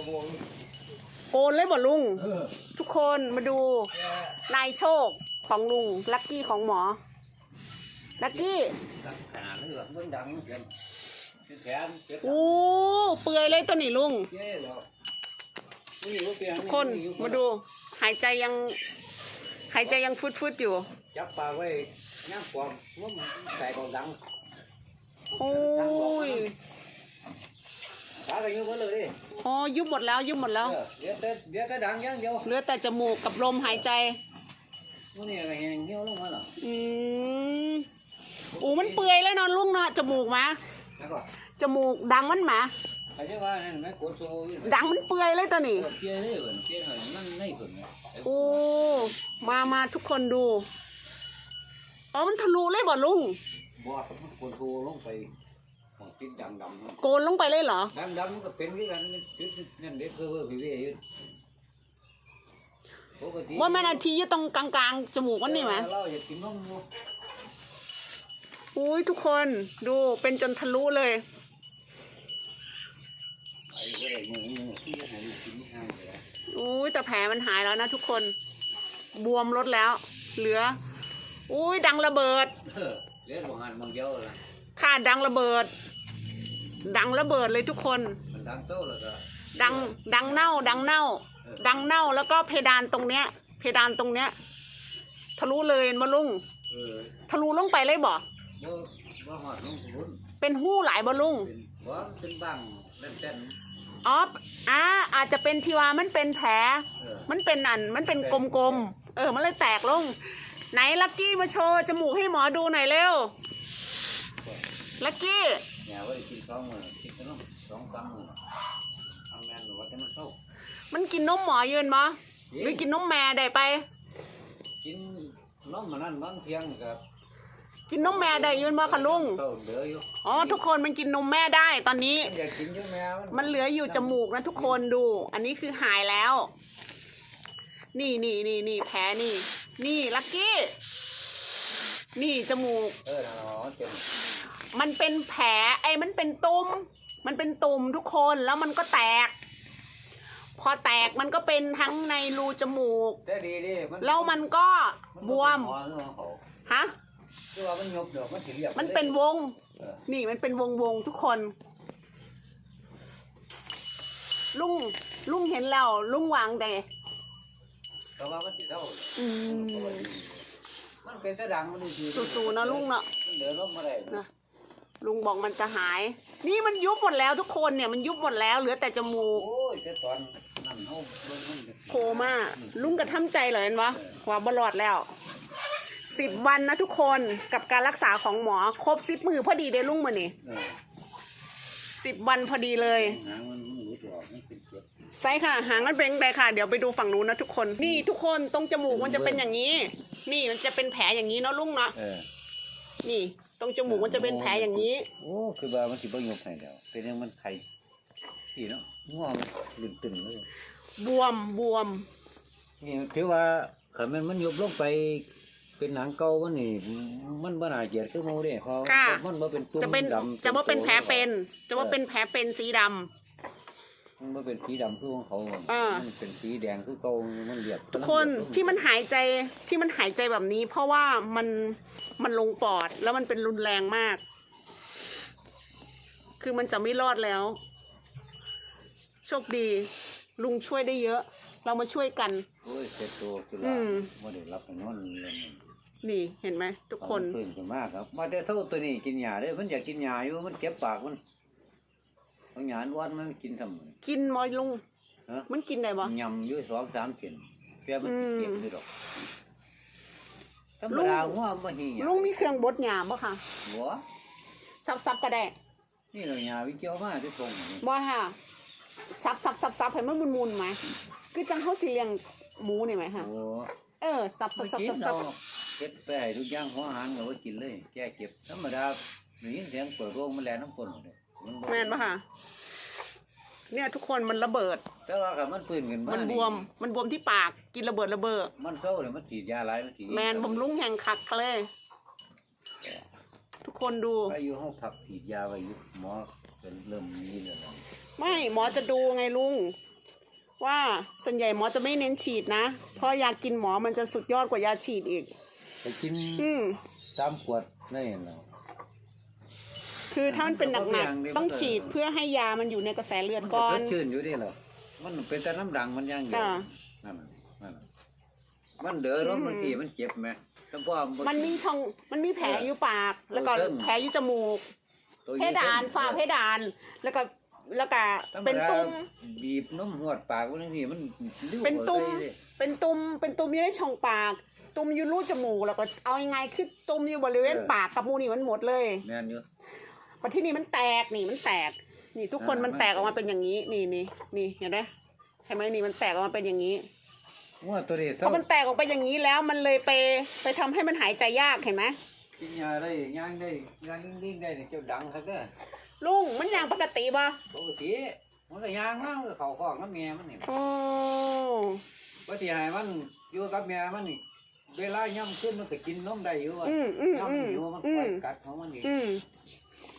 ตัววงโกนเลยบ่ลุงเออทุกคนมาดูแกนายโชคของลุง ลักกี้ของหมอ ลักกี้ตัดขาเลือดเบิ่งดังเกินคือแขนเจ็บอู้เปื่อยเลยตัวนี้ลุงเย้แล้วนี่ว่าเปลี่ยนทุกคนมาดู หายใจยัง หายใจยังฟุดๆอยู่ จับปากไว้ย่างความว่ามันแตกดังโอ้ย ขาอะไรอยู่ก็เลยดิอ๋อยุบหมดแล้วยุบหมดแล้ว เออเดี๋ยวแต่เดี๋ยวแต่ดังอย่างเดียวเหลือแต่จมูกกับลมหายใจมื้อนี้อะไรอย่างเงี้ยวลงมาหรออืมอู้มันเปื่อยแล้วเนอนลุงเนาะจมูกมาแล้วก็จมูกดังมันหมาใครจะว่านั่นแม่กดโซ่อยู่ดังมันเปื่อยเลยตัวนี้เออเปียนเลยเว้ยเปลี่ยนให้มันไม่ผลไงโอ้มามาทุกคนดูอ๋อมันทะลุเลยบ่ลุงบ่มันกดโซ่ลงไปของ ติดดังดำโกนลงไปเลยเหรอดังดำมันก็เป็นคือกันมันติดนั่นเด็กเพ้อเพ้อพี่เว้ยอยู่ปกติว่าแม่นาทีอยู่ตรงกลางๆจมูกมันนี่ไหมเราอยากกินนมอยู่อุ้ยทุกคนดูเป็นจนทะลุเลย ไอ้ก็ได้มือมือที่จะหาลูกกินไม่ให้เลยนะอุ้ยแต่แผลมันหายแล้วนะทุกคน บวมลดแล้ว เหลือ อุ้ยดังระเบิด เออเลี้ยงบางงานบางเดียวละค่ะดังระเบิด ดังระเบิดเลยทุกคน มันดังโตแล้วก็ดังดังเน่า ดังเน่า ดังเน่าแล้วก็เพดานตรงเนี้ย เพดานตรงเนี้ย ทะลุเลยมาลุงเออทะลุลงไปเลยบ่บ่บ่หอดลงทุนเป็นหู้หลายบ่ลุงเป็นบ่เป็นบังเล่นเต้นอ๋ออ่าอาจจะเป็นที่ว่ามันเป็นแผล เออมันเป็นอัน มันเป็นกลมๆ เออ มันเลยแตกลง ไหนลักกี้มาโชว์จมูกให้หมอดูหน่อยเร็ว ลักกี้ เนี่ยว่าได้กินสองมื้อกินขนมสองสามมื้อทำแม่นว่าแต่มันเข้ามันกินนมหมอยืนบ่หรือกินนมแม่ได้ไป กินนมมันนั่นบางเที่ยงกับกินนมแม่ได้ยืนบ่คะลุงเต้าเหลืออยู่อ๋อทุกคนมันกินนมแม่ได้ตอนนี้มันอยากกินอยู่แม่มันเหลืออยู่จมูกนะทุกคนดู อันนี้คือหายแล้ว นี่นี่นี่นี่แผลนี่ นี่ลักกี้ นี่จมูก เออเนาะเต็ม มันเป็นแผลไอ้มันเป็นตุ่มมันเป็นตุ่มทุกคนแล้วมันก็แตก พอแตกมันก็เป็นทั้งในรูจมูก แต่ดีดิมันแล้วมันก็บวมนบ่เป็นหอเรื่องของเขาฮะคือว่ามันยกดอกมันสิเรียบมันเป็นวง เออนี่มันเป็นวงวงทุกคน ลุงลุงเห็นแล้ว ลุงวางแต่แต่ว่ามันสิเท่าอืมมันเป็นแต่ดังมันนี่คือสู้ๆนะลุงเนาะมันเหลือลมมาได้นะ ลุงบอกมันจะหาย นี่มันยุบหมดแล้วทุกคนเนี่ยมันยุบหมดแล้วเหลือแต่จมูกโอ้ยแต่ตอนนั่นเฮาเบิ่งมันก็โคม่าลุงกระทำใจเลยเห็นวะว่าบลอดแล้วสิบวันนะทุกคนกับการรักษาของหมอครบสิบมือพอดีเด้ลุงมานี่เออสิบวันพอดีเลย หางมันมันหลุดออกมันเป็นเจ็บไซส์ค่ะ หางมันเป็นไปค่ะ เดี๋ยวไปดูฝั่งนู้นนะทุกคน นี่ทุกคนตรงจมูกมันจะเป็นอย่างนี้ นี่มันจะเป็นแผลอย่างนี้เนาะลุงเนาะเออนี่ ตรงจมูกมันจะเป็นแผลอย่างนี้ โอ้คือว่ามันสิบ่ยกให้แล้วเป็นยังมันไข่พี่เนาะง่วงมันลื่นตึงเลยบวมบวม นี่ถือว่าคันมันมันยกลงไปเป็นหนังเก่ามันนี่มันบ่น่าเกลียดคือหมู่เด้เพราะค่ะ มันบ่เป็นตุ่มจะเป็นดำจะว่าเป็นแผลเป็น จะว่าเป็นแผลเป็นสีดำ มันบ่เป็นสีดำคือของเขาอ่ามัมันเป็นสีแดงคือเก่ามันเรียบทุกคนที่มันหายใจที่มันหายใจแบบนี้ เพราะว่ามันมันลงปอดแล้วมันเป็นรุนแรงมาก คือมันจะไม่รอดแล้ว โชคดี ลุงช่วยได้เยอะ เรามาช่วยกัน โอ้ยเสร็จตัวคืออืลาม บ่ได้รับไปนอนเลยนี่เห็นไหมทุกคนเอามัตื่นขึ้นมาครับ มาแต่เท่าตัวนี้กินหญ้าเด้อมันอยากกินหญ้าอยู่มันเก็บปากมัน เอาหญ้าอ้วนมันกินทำกินมอยลุงฮะมันกินได้บ่ ยำอยู่สองสามเส้นแกมันสิเก็บอยู่ดอกธรรมลุงดาหัวมันบ่หิหยาลุงมีเครื่องบดหยาบ่ค่ะ หัวซับซับก็ได้นี่เราหญ้าวิเกี่ยวมาที่ตรงนี่บ่ค่ะซับซับซับซับให้มันมุนๆไหมคือจังเขาสิเลี้ยงหมูนี่ไหมค่ะโอ้เออซับซับซับกิซันบซัเราบเก็บไปให้ทุกอย่างหัวอาหารก็ว่ากินเลย แกเก็บธรรมดาได้ยินเสียงเปิดโรงมันแลน้ำฝนหมดเลยมันบ่ แม่นปะค่ะ เนี่ยทุกคนมันระเบิด แต่ว่าคันมันปืนขึ้นมามันนี่บวม มันบวมที่ปาก กินระเบิดระเบิด มันเศร้าเลยมันฉีดยาหลายมันฉีดแมนบำรุงแห่งคักเลย ทุกคนดู อายุเฮาพักฉีดยาไว้อยู่หมอเป็นเริ่มมีแล้วนะไม่หมอจะดูไงลุง ว่าส่วนใหญ่หมอจะไม่เน้นฉีดนะ เพราะยากินหมอมันจะสุดยอดกว่ายาฉีดอีก ไปกินอืม ตามขวดได้เนาะ คือถ้ามันเป็นหนักมันก็อย่างเดียวๆต้องฉีดเพื่อให้ยามันอยู่ในกระแสเลือดมันก่ก็อสนดชื่นอยู่ดิเหรอมันเป็นแต่น้ำดังมันอย่างเดียวค่ะนั่นน่ะนั่นน่ะมันเดือดร้อนบางทีมันเจ็บไหมแต่ว่ามันมีช่องมันมีแผลอยู่ปาก แล้วก็เออเริ่มแผลอยู่จมูกตัวเพดานฝ่าเพดาน แล้วก็แล้วก็ธรรมดาเป็นตุ่มบีบน้ำหวดปากบางทีมันลิ้วเป็นตุ่มข้าไปดิเป็นตุ่มเป็นตุ่มอยู่ในช่องปาก ตุ่มอยู่รูจมูกแล้วก็เอายังไงคือตุ่มอยู่บริเวณปากกับมูนี่มันหมดเลยแม่นอ ยู่ปัที่นี่มันแตกนี่มันแตก นี่ทุกคนอ่ามัมันแตกออกมาเป็นอย่างนี้ นี่นี่นี่เห็นไหมใช่ไหมนี่มันแตกออกมาเป็นอย่างนี้งวดตัวนี้พเท่าอมันแตกออกไปอย่างนี้แล้วมันเลยไปไปทำให้มันหายใจยากเห็นไหมกินยาได้ย่างได้ย่างนิ่งๆได้นี่เจ้าดังครับเด้อลุงมันอย่างปกติป่ะปกติมันก็ย่างมามันก็เข้าคอกน้ำแม่มันนี่โอ้ว่าที่ให้มันอยู่กับแม่มันนี่เวลาย่ำขึ้นมันก็กินนมได้อยู่อะอืมอืมย่ำอืมันมหิวมันอืคอยมกัดของมันนี่อืม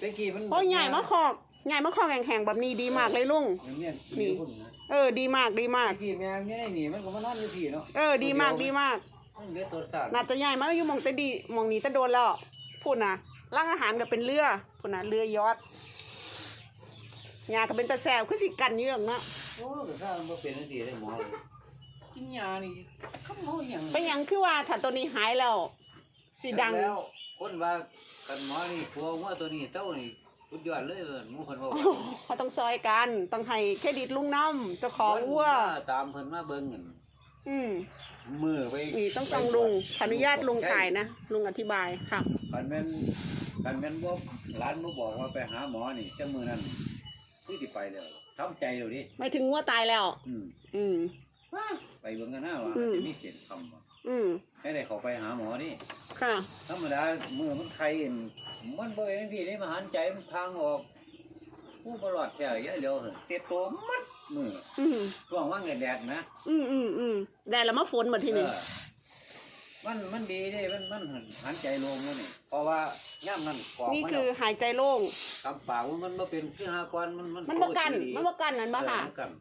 ตะกี้มันโอ้ยใหญ่มะคอกใหญ่มะคอกแข็งๆแบบนี้ดีมากเลยลุงอย่างเนี้ยนี่นี่คุณนะเออ ดีมากดีมาก ตะกี้แม่มันอยู่ในนี่มันก็มานอนอยู่ที่เนาะเออ ดีมากดีมาก มันเดือดตัวสั่นน่าจะใหญ่มากอยู่หมองแต่ดีหมองนี้จะโดนแล้วพูดนะร่างอาหารก็เป็นเรือพูดนะเรือยอดยาก็เป็นตะแซวคือสิกันอยู่หรอกเนาะโอ้ก็ถ้ามันบ่เป็นจังซี่ได้หมอเลยกินยานี่เขาหมอหยังเป็นหยังคือว่าถ้าตัวนี้หายแล้ว สีดัง แล้วคนว่ากันหมอนี่ผัวว่าตัวนี้เต้านี่สุดยอดเลยเอิ้นหมู่เพิ่นว่าเขาต้องซอยกัน ต้องให้เครดิตลุงน้ำเจ้าของวัวตามเพิ่นมาเบิ่งนั่นอืมมือไปนี่ต้องฟังลุงขออนุญาตลุงถ่ายนะ ลุงอธิบายค่ะ คันแม่นคันแม่นบ่ร้านบ่บอกว่าไปหาหมอนี่จังมื้อนั้นคือสิไปแล้วทำใจแล้วดิไม่ถึงวัวตายแล้ว อืม อืม ไปเบิ่งกันหน้าว่าอืม จะมีเสียงคำบ่ อืมให้ได้เขาไปหาหมอนี่ค่ะ ธรรมดามือมันไข้เห็นมันบ่เห็นพี่นี่มาหันใจมันทางออกผู้บรอดแค่เยอะเดียวเหอะเสียตัวมัดมืออืมช่วงว่างแดดๆนะอืมอืมอืมแดดแล้วมาฝนหมดทีนี้เออมันมันดีเด้มันมันหันใจลงแล้วนี่เพราะว่าย่ำนั่นกรอกนี่มาคือแล้วหายใจโล่งคำปากมันมันบ่เป็นคือหากรมันมันมันบ่กันปติดีมันบ่กันนั่นบ่ค่ะเออมันกัน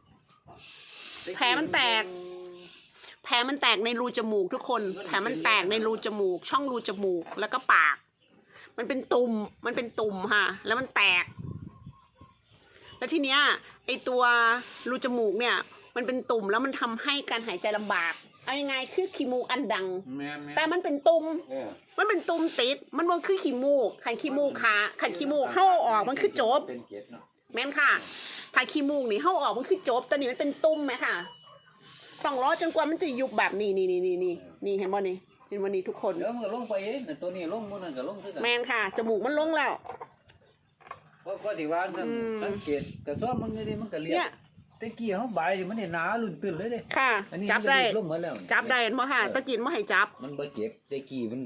แผลมันแตก แผลมันแตกในรูจมูกทุกคน แผลมันแตกในรูจมูก ช่องรูจมูกแล้วก็ปาก มันเป็นตุ่มมันเป็นตุ่มค่ะ แล้วมันแตก แล้วทีเนี้ยไอตัวรูจมูกเนี่ย มันเป็นตุ่มแล้วมันทำให้การหายใจลำบากเอายังไงคือขี้มูกอันดังแม่นๆแต่มันเป็นตุ่มเออมันเป็นตุ่มติด มันบ่คือขี้มูกขันขี้มูกขาขันขี้มูกเข้าออกมันคือจบเป็นเกล็ดเนาะแม่นค่ะถ้าขี้มูกนี่เข้าออกมันคือจบแต่นี่มันเป็นตุ่มไหมค่ะ ต้องรอจนกว่ามันจะยุบแบบนี้นี่นี่นี่นี่นี่เห็นบ่นี่เห็นบ่นี่ทุกคน เดี๋ยวมันก็ลงไปเองแต่ตัวนี้ลงมันนั่นก็ลงคือกันแมนค่ะจมูกมันลงแล้ว เพราะก็ที่ว่าท่านอืม สังเกตแต่ซ้อมมันนี่ดิมันก็เรียเนี่ยบตะกี้เขาใบนี่มันนี่หนาลุ่นตื่นเลยเด้ค่ะ อันนี้จับได้มันก็รีลงหมดแล้วจับได้เห็นบ่ค่ะตะกินบ่ให้จับ มันบ่เจ็บตะกี้มัน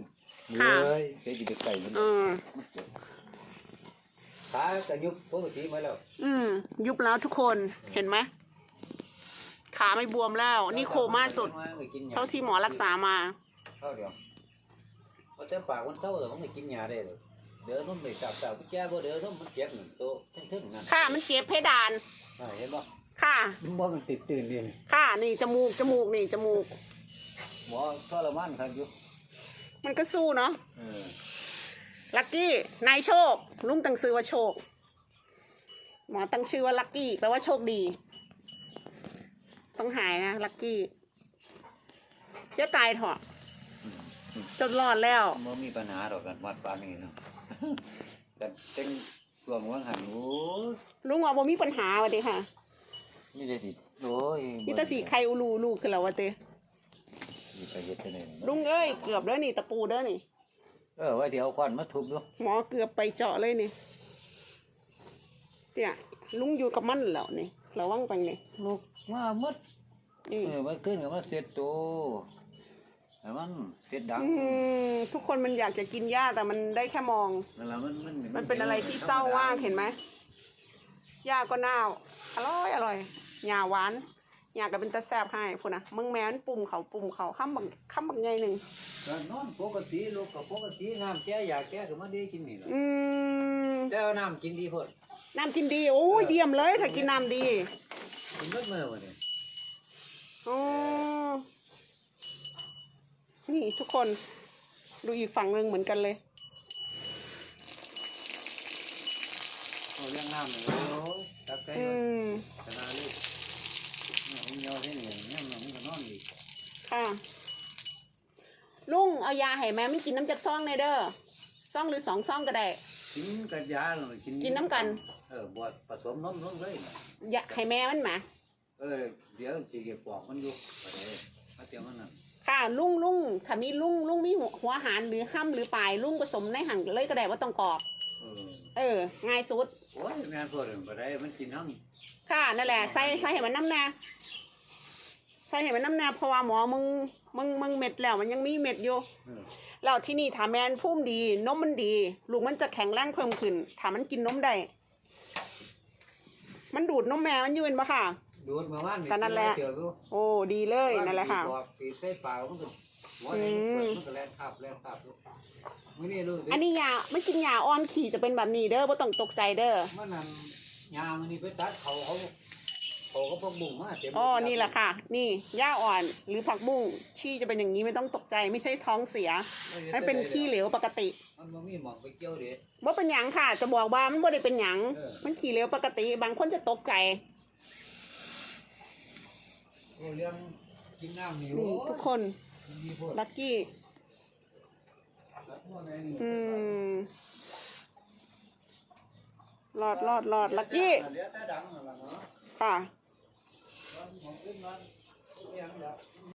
ค่ะ เลยตะกี้ไปไก่มันเออ มันเจ็บขาก็ยุบปกติมาแล้ว อืมยุบแล้วทุกคนเห็นไหม ขาไม่บวมแล้ว นี่โคม่าสุดเท่าที่หมอรักษามาเท่าเดียวพอเต็มปากมันเท่าแต่มันก็กินยาได้เลยเดี๋ยวนุ่มไปสับสับแก้บ่เดี๋ยวนุ่มมันเจ็บหนึ่งโตทึ่งๆนั่นค่ะ มันเจ็บเพดานอ่าเห็นบ่ค่ะมันบ่มันติดตื่นดิค่ะ นี่จมูกจมูกนี่จมูกหมอทรมานครับอยู่มันก็สู้เนาะเออลักกี้นายโชคลุงตั้งชื่อว่าโชค หมอตั้งชื่อว่าลักกี้แปลว่าโชคดี ต้องหายนะลักกี้จะตายเถอะจนรอดแล้วบ่มีปัญหาดอกกันวัดปานนี้เนาะกันเต็งช่วงว่างหันโอ้ยลุงว่าบ่มีปัญหาวะเด้ค่ะมีแต่สิโอ้ยมีแต่สีไข่อูรูลูกคือแล้ววะเต้สิไปเฮ็ดจังได๋ลุงเอ้ยเกือบเด้อนี่ตะปูเด้อนี่ เออว่าสิเอาควันมาทุบดูหมอเกือบไปเจาะเลยนี่เนี่ยลุงอยู่กับมันแล้วนี่ ระวังไปนี่ลูกมาหมดนี่เออมันขึ้นกับมันเสร็จโตแต่มันเสร็จดังอืมทุกคนมันอยากจะกินหญ้าแต่มันได้แค่มอง นั่นล่ะมันมันมันเป็นอะไรที่เศร้ามากเห็นไหมหญ้าก็น่าวอร่อยอร่อยหญ้าหวาน หญ้าก็เป็นตะแซบให้พุ่นนะมึงแม้นปุ่มเขาปุ่มเขาข้ามบักข้ามบักใหญ่หนึ่งก็นอนปกติลูกก็ปกติน้ำแก้ยาแก้ก็มาได้กินนี่ล่ะอืมแต่ว่าน้ำกินดีโพดน้ำกินดีโอ้ยเยี่ยมเลยถ้ากินน้ำดีกินเบิดมื้อวันนี้อ๋อนี่ทุกคนดูอีกฝั่งหนึ่งเหมือนกันเลยเอาเรื่องน้ำเลยโอ้ยตักใจอืก่อนมขนาดนี้ เนี่ยวให้เนี่ยเนี่ยมันก็นอนอีกค่ะลุงเอายาให้แม่ไม่กินน้ำจากซ่องเลยเด้อซ่องหรือสองซ่องก็ได้ กินกับยาเลยกินกินน้ำกัน เออบวชผสมนมนมเลยน่ะยาให้แม่มันหมาเออเดี๋ยวจีเก็บปอกมันอยู่ไปเลยมาเตียวมันนั่นค่ะลุงลุงถ้ามีลุงลุงมีหัวหัวอาหารหรือห้ำหรือปลายลุงผสมในหังเลยก็ได้ว่าต้องกรอก เออเออง่ายสุด โอ้ยแม่นพวกเรื่องไปได้มันกินน้ำ ค่ะนั่นแหละใส่ใส่ให้มันน้ำน่ใส่ให้มันน้ำแน่เพราะว่าหมอมึงมึงมึงเม็ดแล้วมันยังมีเม็ดอยู่เออแล้วที่นี่ถาแมนพุ่มดีนมมันดี ลูกมันจะแข็งแรงเพิ่มขึ้นถ้ามันกินนมได้มันดูดนมแม่มันอยืนปะค่ะ ดูดเมื่อวานก็นั่นแหละ เจอดูโอ้ดีเลยนั่นแหละค่ะ บอกตีใส่ปากมันก็หัวแดงอืม มันก็แล่นขับแล่นขับมื้อนี้รู้สึกอันนี้ยามันกินยาอ่อนขี่จะเป็นแบบนี้เด้อบ่ต้องตกใจเด้อ มันนั่นยางอันนี้ไปตัดเขาเขา เขาก็พกบุ้งมาเต็มอ๋อนี่แหละค่ะ นี่หญ้าอ่อนหรือผักบุ้งที่จะเป็นอย่างนี้ไม่ต้องตกใจไม่ใช่ท้องเสียมันเป็นขี้เหลวปกติ มันบ่มีหมองไปเกี่ยวเด็ดว่าเป็นหยังค่ะ จะบอกว่ามันบ่ได้เป็นหยังเออมันขี้เหลวปกติ บางคนจะตกใจโอ้เรื่องกินน้ำนี่นี่โอ้ทุกคนมันมีพวกลักกี้สัตว์พวกนี้นี่อืมรอดรอดรอดลักกี้เหลือแต่ดังนั่นล่ะเนาะ ค่ะ ของขึ้นมันเลี้ยงแล้ว